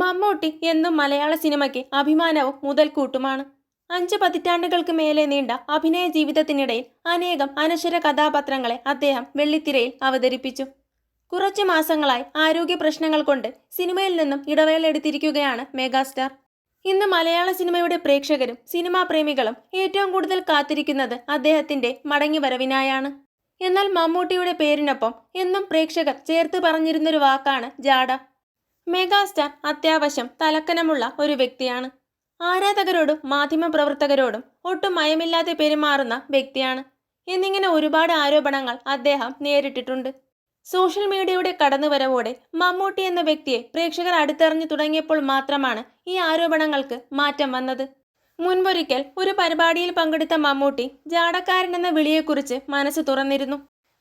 മമ്മൂട്ടി എന്നും മലയാള സിനിമയ്ക്ക് അഭിമാനവും മുതൽക്കൂട്ടുമാണ്. അഞ്ച് പതിറ്റാണ്ടുകൾക്ക് മേലെ നീണ്ട അഭിനയ ജീവിതത്തിനിടയിൽ അനേകം അനശ്വര കഥാപാത്രങ്ങളെ അദ്ദേഹം വെള്ളിത്തിരയിൽ അവതരിപ്പിച്ചു. കുറച്ചു മാസങ്ങളായി ആരോഗ്യ പ്രശ്നങ്ങൾ കൊണ്ട് സിനിമയിൽ നിന്നും ഇടവേള എടുത്തിരിക്കുകയാണ് മെഗാസ്റ്റാർ. ഇന്ന് മലയാള സിനിമയുടെ പ്രേക്ഷകരും സിനിമാ പ്രേമികളും ഏറ്റവും കൂടുതൽ കാത്തിരിക്കുന്നത് അദ്ദേഹത്തിന്റെ മടങ്ങിവരവിനായാണ്. എന്നാൽ മമ്മൂട്ടിയുടെ പേരിനൊപ്പം എന്നും പ്രേക്ഷകർ ചേർത്ത് പറഞ്ഞിരുന്നൊരു വാക്കാണ് ജാഡ മെഗാസ്റ്റാർ അത്യാവശ്യം തലക്കനമുള്ള ഒരു വ്യക്തിയാണ്. ആരാധകരോടും മാധ്യമപ്രവർത്തകരോടും ഒട്ടും മയമില്ലാതെ പെരുമാറുന്ന വ്യക്തിയാണ്. എന്നിങ്ങനെ ഒരുപാട് ആരോപണങ്ങൾ അദ്ദേഹം നേരിട്ടിട്ടുണ്ട്. സോഷ്യൽ മീഡിയയുടെ കടന്നുവരവോടെ മമ്മൂട്ടി എന്ന വ്യക്തിയെ പ്രേക്ഷകർ അടുത്തെറിഞ്ഞു തുടങ്ങിയപ്പോൾ മാത്രമാണ് ഈ ആരോപണങ്ങൾക്ക് മാറ്റം വന്നത്. മുൻപൊരിക്കൽ ഒരു പരിപാടിയിൽ പങ്കെടുത്ത മമ്മൂട്ടി ജാടക്കാരൻ എന്ന വിളിയെക്കുറിച്ച് മനസ്സ് തുറന്നിരുന്നു.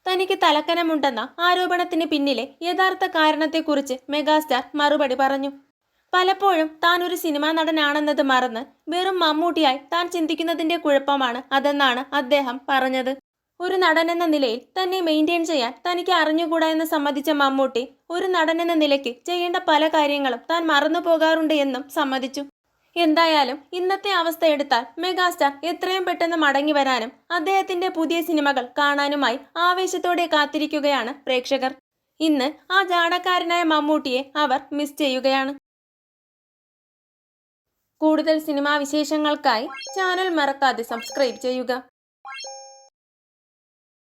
തനിക്ക് തലക്കനമുണ്ടെന്ന ആരോപണത്തിന് പിന്നിലെ യഥാർത്ഥ കാരണത്തെക്കുറിച്ച് മെഗാസ്റ്റാർ മറുപടി പറഞ്ഞു. പലപ്പോഴും താൻ ഒരു സിനിമാ നടനാണെന്നത് മറന്ന് വെറും മമ്മൂട്ടിയായി താൻ ചിന്തിക്കുന്നതിന്റെ കുഴപ്പമാണ് അതെന്നാണ് അദ്ദേഹം പറഞ്ഞത്. ഒരു നടൻ എന്ന നിലയിൽ തന്നെ മെയിന്റെയിൻ ചെയ്യാൻ തനിക്ക് അറിഞ്ഞുകൂടാ എന്ന് സമ്മതിച്ച മമ്മൂട്ടി ഒരു നടൻ എന്ന നിലയ്ക്ക് ചെയ്യേണ്ട പല കാര്യങ്ങളും താൻ മറന്നു പോകാറുണ്ട് എന്നും സമ്മതിച്ചു. എന്തായാലും ഇന്നത്തെ അവസ്ഥ എടുത്താൽ മെഗാസ്റ്റാർ എത്രയും പെട്ടെന്ന് മടങ്ങി വരാനും അദ്ദേഹത്തിന്റെ പുതിയ സിനിമകൾ കാണാനുമായി ആവേശത്തോടെ കാത്തിരിക്കുകയാണ് പ്രേക്ഷകർ. ഇന്ന് ആ ജാടക്കാരനായ മമ്മൂട്ടിയെ അവർ മിസ് ചെയ്യുകയാണ്. കൂടുതൽ സിനിമാ വിശേഷങ്ങൾക്കായി ചാനൽ മറക്കാതെ സബ്സ്ക്രൈബ് ചെയ്യുക.